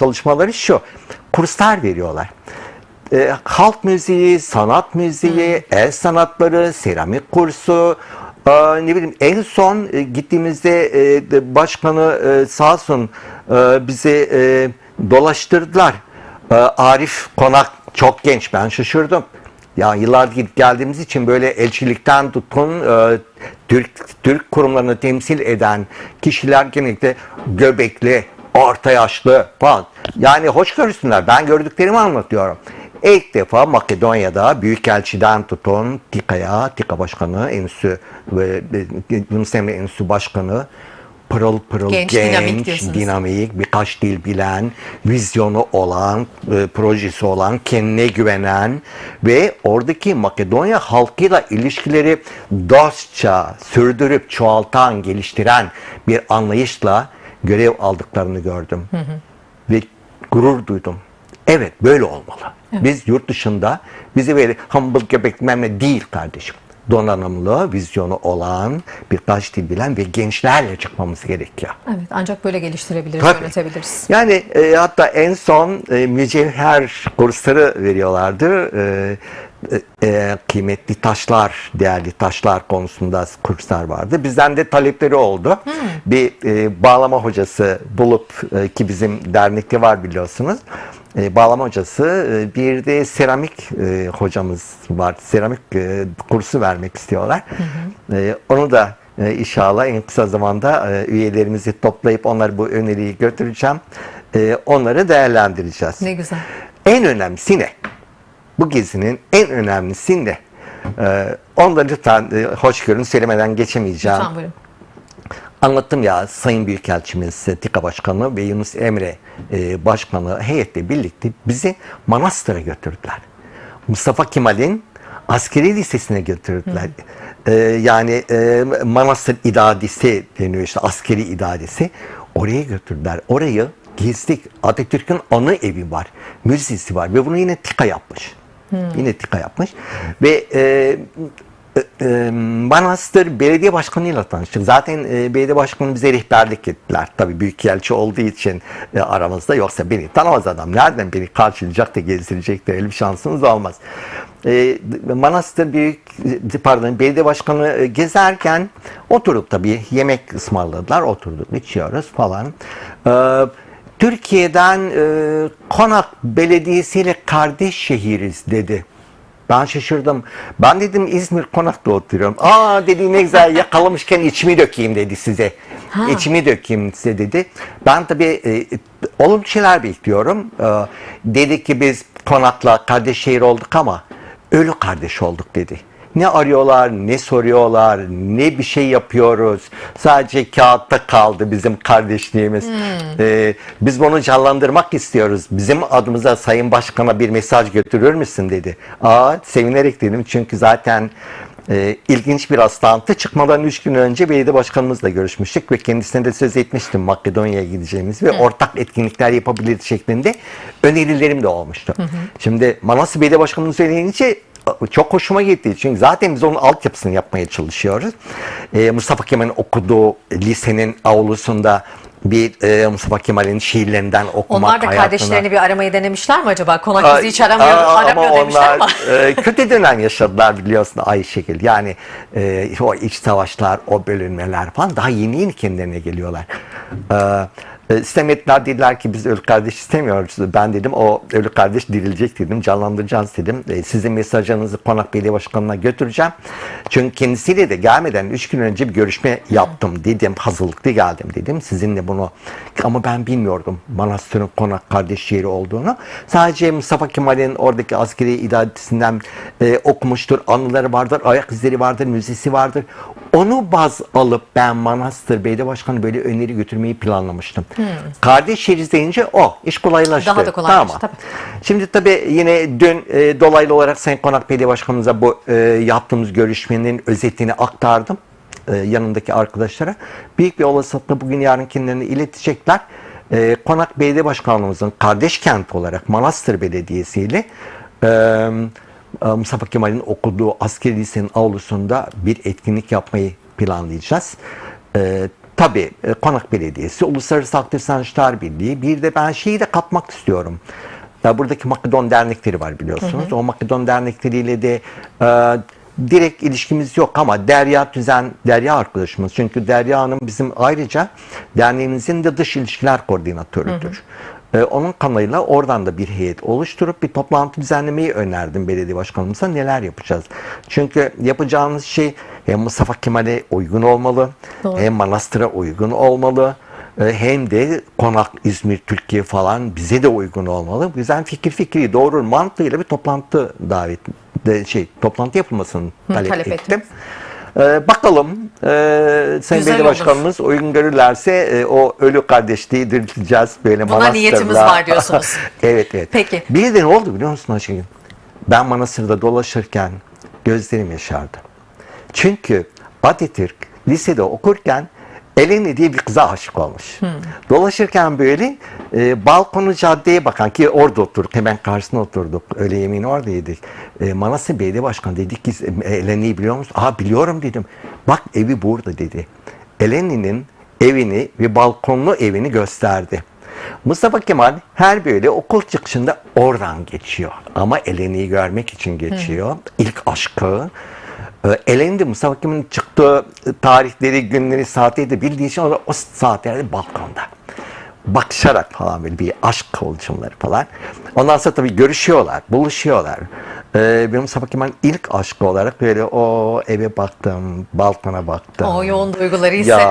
çalışmaları şu. Kurslar veriyorlar. E, halk müziği, sanat müziği, el sanatları, seramik kursu, e, ne bileyim en son e, gittiğimizde e, başkanı e, sağ olsun e, bizi e, dolaştırdılar. E, Arif Konak çok genç ben şaşırdım. Ya yıllardır gidip geldiğimiz için böyle elçilikten tutun e, Türk Türk kurumlarını temsil eden kişiler genellikle göbekli, orta yaşlı falan. Yani hoş görsünler. Ben gördüklerimi anlatıyorum. İlk defa Makedonya'da Büyükelçiden tutun TİKA'ya, TİKA Başkanı, Enstitü ve ve Yunus Emre Enstitü Başkanı pırıl pırıl Genç, genç, dinamik diyorsunuz. dinamik, birkaç dil bilen, vizyonu olan, e, projesi olan, kendine güvenen ve oradaki Makedonya halkıyla ilişkileri dostça sürdürüp çoğaltan, geliştiren bir anlayışla görev aldıklarını gördüm. Ve gurur duydum. Evet böyle olmalı. Biz yurt dışında bizi böyle humble göbek memle değil kardeşim. Donanımlı, vizyonu olan, birkaç dil bilen ve gençlerle çıkmamız gerekiyor. Evet ancak böyle geliştirebiliriz, Tabii. yönetebiliriz. Yani e, hatta en son e, mücevher kursları veriyorlardı. E, e, e, kıymetli taşlar, değerli taşlar konusunda kurslar vardı. Bizden de talepleri oldu. Bir e, bağlama hocası bulup e, ki bizim dernekte var biliyorsunuz. E, bağlama hocası, e, bir de seramik e, hocamız var. Seramik e, kursu vermek istiyorlar. E, onu da e, inşallah en kısa zamanda e, üyelerimizi toplayıp onları bu öneriyi götüreceğim. E, onları değerlendireceğiz. Ne güzel. En önemlisi ne? Bu gezinin en önemlisi ne? E, onları lütfen e, hoşgörün söylemeden geçemeyeceğim. Lütfen buyurun. Anlattım ya Sayın Büyükelçimiz e, TİKA Başkanı ve Yunus Emre e, Başkanı heyetle birlikte bizi Manastır'a götürdüler. Mustafa Kemal'in askeri lisesine götürdüler. E, yani e, Manastır İdadisi deniyor işte askeri idadesi. Oraya götürdüler. Orayı gezdik. Atatürk'ün anı evi var. Müzesi var ve bunu yine TİKA yapmış. Yine TİKA yapmış. Ve e, e, e, Manastır Belediye Başkanı'yla tanıştık. Zaten e, belediye başkanı bize rehberlik ettiler. Tabii büyükelçi olduğu için aramızda. Yoksa beni tanımaz adam. Nereden beni karşılayacak da gezdirecek de öyle bir şansımız olmaz. Manastır Büyük pardon belediye başkanı gezerken oturduk tabii yemek ısmarladılar. Oturduk içiyoruz falan. E, Türkiye'den e, Konak Belediyesi ile kardeş şehiriz dedi. Ben şaşırdım. Ben dedim İzmir Konak'ta oturuyorum. Aa dedi ne güzel yakalamışken içimi dökeyim dedi size. Ha. İçimi dökeyim size dedi. Ben tabii e, olumlu şeyler bekliyorum. E, dedi ki biz Konak'la kardeş şehir olduk ama ölü kardeş olduk dedi. Ne arıyorlar, ne soruyorlar, ne bir şey yapıyoruz. Sadece kağıtta kaldı bizim kardeşliğimiz. Ee, biz bunu canlandırmak istiyoruz. Bizim adımıza Sayın Başkan'a bir mesaj götürür müsün dedi. Aa sevinerek dedim çünkü zaten e, ilginç bir rastlantı. Çıkmadan 3 gün önce belediye başkanımızla görüşmüştük ve kendisine de söz etmiştim Makedonya'ya gideceğimiz ve ortak etkinlikler yapabiliriz şeklinde önerilerim de olmuştu. Şimdi Manastır Belediye Başkanımız söyleyince çok hoşuma gitti. Çünkü zaten biz onun altyapısını yapmaya çalışıyoruz. Ee, Mustafa Kemal'in okuduğu lisenin avlusunda bir e, Mustafa Kemal'in şiirlerinden okumak Onlar da hayatına- kardeşlerini bir aramayı denemişler mi acaba? Konak Aa, bizi hiç aramıyor, aa, aramıyor ama demişler onlar ama. e, kötü dönem yaşadılar biliyorsun aynı şekilde. Yani e, o iç savaşlar, o bölünmeler falan daha yeni yeni kendilerine geliyorlar. E, e, istemediler dediler ki biz ölü kardeş istemiyoruz. Ben dedim o ölü kardeş dirilecek dedim. Canlandıracağız dedim. E, sizin mesajınızı Konak Belediye Başkanı'na götüreceğim. Çünkü kendisiyle de gelmeden 3 gün önce bir görüşme yaptım dedim. Hazırlıklı geldim dedim. Sizinle bunu ama ben bilmiyordum Manastır'ın Konak kardeş yeri olduğunu. Sadece Mustafa Kemal'in oradaki askeri idaresinden e, okumuştur. Anıları vardır, ayak izleri vardır, müzesi vardır. Onu baz alıp ben Manastır Belediye Başkanı böyle öneri götürmeyi planlamıştım. Kardeş şehir deyince o. iş kolaylaştı. Daha da kolaylaştı, Tamam. tabii. Şimdi tabii yine dün e, dolaylı olarak Sayın Konak Belediye Başkanımıza bu e, yaptığımız görüşmenin özetini aktardım e, yanındaki arkadaşlara. Büyük bir olasılıkla bugün yarın kendilerine iletecekler. E, Konak Belediye Başkanlığımızın kardeş kent olarak Manastır Belediyesi ile e, e, Mustafa Kemal'in okuduğu askeri lisenin avlusunda bir etkinlik yapmayı planlayacağız. E, tabii e, Konak Belediyesi, Uluslararası Aktif Sanatçılar Birliği. Bir de ben şeyi de katmak istiyorum. Ya buradaki Makedon dernekleri var biliyorsunuz. O Makedon dernekleriyle de e, direkt ilişkimiz yok ama Derya Tüzen, Derya arkadaşımız. Çünkü Derya Hanım bizim ayrıca derneğimizin de dış ilişkiler koordinatörüdür. E, onun kanalıyla oradan da bir heyet oluşturup bir toplantı düzenlemeyi önerdim belediye başkanımıza. Neler yapacağız? Çünkü yapacağımız şey hem Mustafa Kemal'e uygun olmalı, Doğru. hem Manastır'a uygun olmalı, e, hem de Konak, İzmir, Türkiye falan bize de uygun olmalı. Bu yüzden fikir fikri doğru mantığıyla bir toplantı davet de şey toplantı yapılmasını talep, talep ettim. ettiniz. E, bakalım e, Sayın Belediye. Başkanımız uygun görürlerse e, o ölü kardeşliği dirilteceğiz böyle Buna Manastır'la. niyetimiz var diyorsunuz. evet evet. Peki. Bir de ne oldu biliyor musun Ayşegül? Ben Manastır'da dolaşırken gözlerim yaşardı. Çünkü Atatürk lisede okurken Eleni diye bir kıza aşık olmuş. Dolaşırken böyle e, balkonu caddeye bakan ki orada oturduk hemen karşısına oturduk. Öğle yemeğini orada yedik. E, Manastır Belediye Başkanı dedi ki "E, Eleni'yi biliyor musun? Aa biliyorum dedim. Bak evi burada dedi. Eleni'nin evini ve balkonlu evini gösterdi. Mustafa Kemal her böyle okul çıkışında oradan geçiyor. Ama Eleni'yi görmek için geçiyor. İlk aşkı. Ee, Eleni de Mustafa Kemal'in çıktığı tarihleri, günleri, saatleri de bildiği için o, saatlerde balkonda. Bakışarak falan böyle bir aşk oluşumları falan. Ondan sonra tabii görüşüyorlar, buluşuyorlar. Ee, benim Mustafa Kemal'in ilk aşkı olarak böyle o eve baktım, balkona baktım. O yoğun duyguları Ya, hissettik.